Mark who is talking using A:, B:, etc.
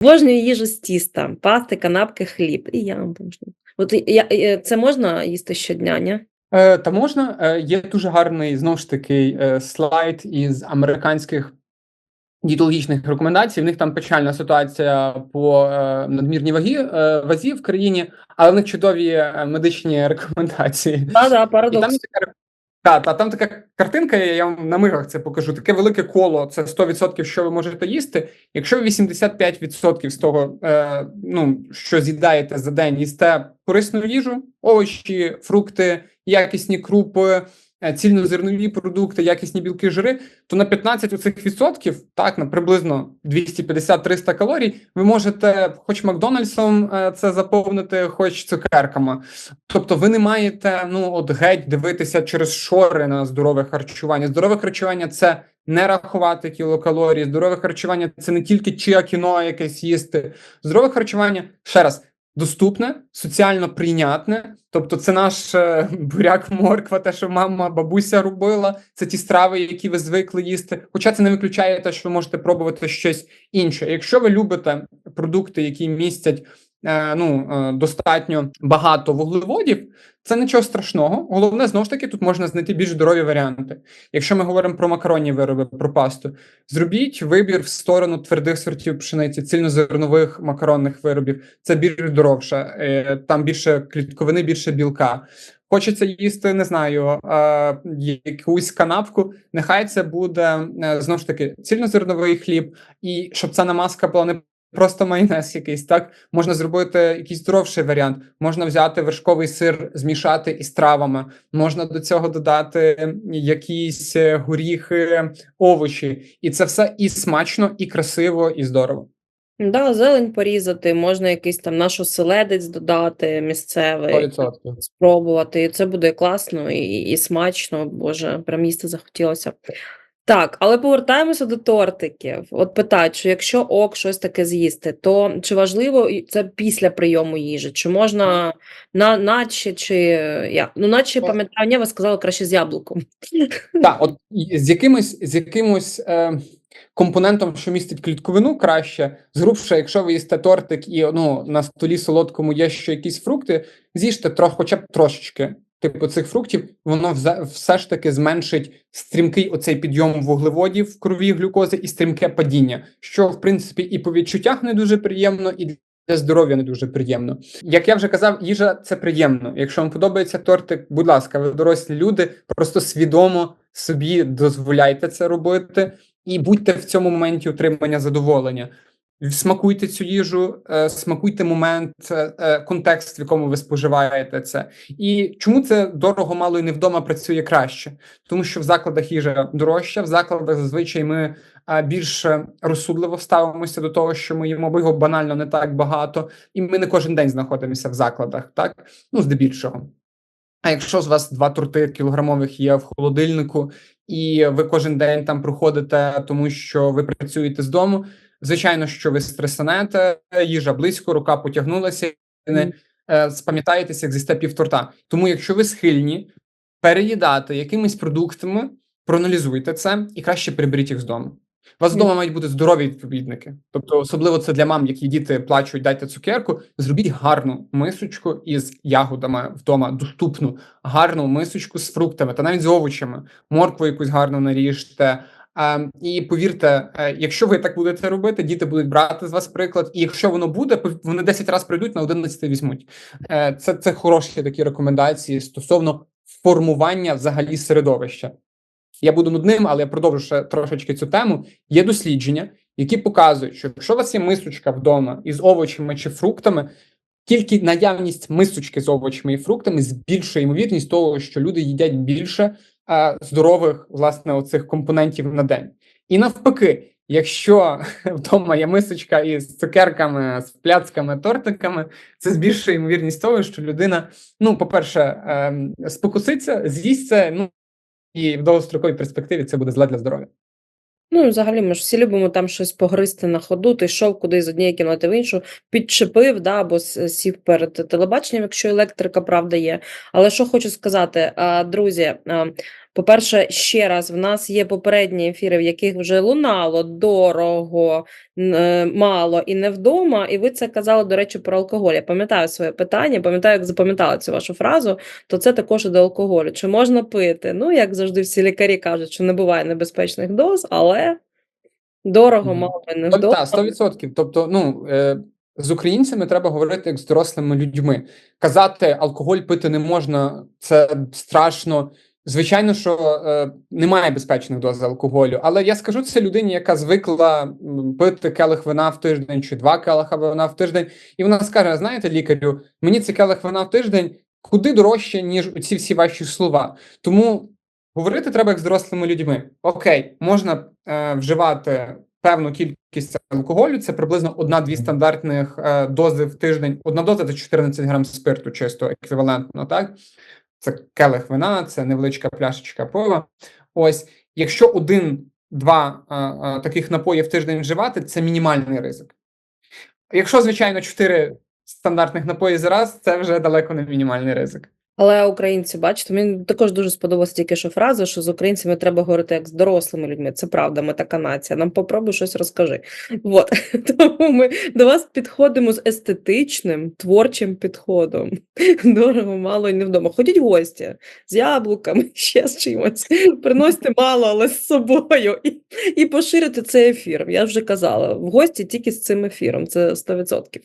A: Обожнюю їжу з тіста, пасти, канапки, хліб. І я обожнюю. От я, це можна їсти щодня, ні?
B: Е, та можна. Е, є дуже гарний знову ж таки е, слайд із американських дієтологічних рекомендацій. В них там печальна ситуація по е, надмірній вагі е, вазі в країні, але в них чудові медичні рекомендації.
A: Так, так,
B: І там
A: парадокс.
B: та, та там така картинка, я вам на мирах це покажу. Таке велике коло це 100%, що ви можете їсти. Якщо ви 85% з того, е, ну що з'їдаєте за день, їсте корисну їжу, овочі, фрукти, якісні крупи, е, цільнозернові продукти, якісні білки, жири, то на 15 оцих відсотків, так на приблизно 250-300 калорій, ви можете хоч Макдональдсом е, це заповнити, хоч цукерками. Тобто, ви не маєте ну от геть дивитися через шори на здорове харчування. Здорове харчування це не рахувати кілокалорії. Здорове харчування це не тільки чия кіно якесь їсти. Здорове харчування ще раз. Доступне, соціально прийнятне, тобто це наш е, буряк, морква, те, що мама, бабуся робила, це ті страви, які ви звикли їсти. Хоча це не виключає те, що ви можете пробувати щось інше. Якщо ви любите продукти, які містять ну, е, достатньо багато вуглеводів, це нічого страшного. Головне, знову ж таки, тут можна знайти більш здорові варіанти. Якщо ми говоримо про макаронні вироби, про пасту, зробіть вибір в сторону твердих сортів пшениці, цільнозернових макаронних виробів. Це більш дорогше, е, там більше клітковини, більше білка. Хочеться їсти, не знаю, е, якусь канапку. Нехай це буде е, знову ж таки цільнозерновий хліб, і щоб ця намазка була не просто майонез якийсь, так можна зробити якийсь здоровший варіант. Можна взяти вершковий сир, змішати із травами. Можна до цього додати якісь е, горіхи, овочі, і це все і смачно, і красиво, і здорово.
A: Да, зелень порізати, можна якийсь там наш оселедець додати місцевий,
B: 100%.
A: спробувати. І це буде класно і, і смачно. Боже, прям їсти захотілося. Так, але повертаємося до тортиків. От питають, що якщо ок щось таке з'їсти, то чи важливо це після прийому їжі? Чи можна на, наче, чи я? Ну, наче пам'ятаю, ні, ви сказали краще з яблуком.
B: Так, от з якимось з якимось е, компонентом, що містить клітковину, краще. Згрубше, якщо ви їсте тортик і ну, на столі солодкому є ще якісь фрукти, з'їжте трохи, хоча б трошечки. Типу цих фруктів, воно все ж таки зменшить стрімкий оцей підйом вуглеводів в крові глюкози і стрімке падіння, що в принципі і по відчуттях не дуже приємно, і для здоров'я не дуже приємно. Як я вже казав, їжа це приємно. Якщо вам подобається тортик, будь ласка, ви дорослі люди, просто свідомо собі дозволяйте це робити і будьте в цьому моменті отримання задоволення. Смакуйте цю їжу, е, смакуйте момент, е, е, контекст, в якому ви споживаєте це. І чому це дорого, мало і не вдома працює краще? Тому що в закладах їжа дорожча, в закладах зазвичай ми більш розсудливо ставимося до того, що ми їмо, бо його банально не так багато, і ми не кожен день знаходимося в закладах, так ну здебільшого. А якщо з вас два торти кілограмових є в холодильнику, і ви кожен день там проходите, тому що ви працюєте з дому, звичайно, що ви стресанете, їжа близько, рука потягнулася, не е, спам'ятаєтеся, як з'їсте пів торта. Тому, якщо ви схильні переїдати якимись продуктами, проаналізуйте це і краще приберіть їх з дому. У вас вдома мають бути здорові відповідники. Тобто, особливо це для мам, які діти плачуть, дайте цукерку. Зробіть гарну мисочку із ягодами вдома, доступну, гарну мисочку з фруктами та навіть з овочами, моркву якусь гарно наріжте. І повірте, е, якщо ви так будете робити, діти будуть брати з вас приклад. І якщо воно буде, вони 10 разів прийдуть на 11 візьмуть. Е, це, це хороші такі рекомендації стосовно формування взагалі середовища. Я буду нудним, але я продовжу ще трошечки цю тему. Є дослідження, які показують, що якщо у вас є мисочка вдома із овочами чи фруктами, тільки наявність мисочки з овочами і фруктами збільшує ймовірність того, що люди їдять більше здорових власне оцих компонентів на день. І навпаки, якщо вдома є мисочка із цукерками, з пляцками, тортиками, це збільшує ймовірність того, що людина, ну, по-перше, ем, спокуситься, з'їсть це, ну і в довгостроковій перспективі це буде зле для здоров'я.
A: Ну, взагалі, ми ж всі любимо там щось погризти на ходу. Ти йшов кудись з однієї кімнати в іншу, підчепив, да, або сів перед телебаченням, якщо електрика, правда, є. Але що хочу сказати, друзі, По-перше, ще раз, в нас є попередні ефіри, в яких вже лунало дорого, е, мало і не вдома. І ви це казали, до речі, про алкоголь. Я пам'ятаю своє питання, пам'ятаю, як запам'ятала цю вашу фразу, то це також до алкоголю. Чи можна пити? Ну, як завжди, всі лікарі кажуть, що не буває небезпечних доз, але дорого, мало і не вдома.
B: Так, 100%. Тобто, ну е, з українцями треба говорити як з дорослими людьми. Казати, алкоголь пити не можна, це страшно. Звичайно, що е, немає безпечних доз алкоголю, але я скажу це людині, яка звикла пити келих вина в тиждень чи два келиха вина в тиждень, і вона скаже: знаєте, лікарю, мені цей келих вина в тиждень куди дорожче, ніж ці всі ваші слова. Тому говорити треба як з дорослими людьми. Окей, можна е, вживати певну кількість алкоголю, це приблизно одна-дві стандартних е, дози в тиждень. Одна доза це 14 грам спирту, чисто еквівалентно, так? Це келих вина, це невеличка пляшечка пива. Ось, якщо один-два таких напоїв в тиждень вживати, це мінімальний ризик. Якщо, звичайно, чотири стандартних напої за раз, це вже далеко не мінімальний ризик.
A: Але українці, бачите, мені також дуже сподобалася тільки що фраза, що з українцями треба говорити як з дорослими людьми. Це правда, ми така нація. Нам попробуй щось розкажи. От тому ми до вас підходимо з естетичним творчим підходом. Дорого, мало і не вдома. Ходіть в гості з яблуками, ще з чимось. Приносьте мало, але з собою, і, і поширюйте цей ефір. Я вже казала, в гості тільки з цим ефіром. Це 100%.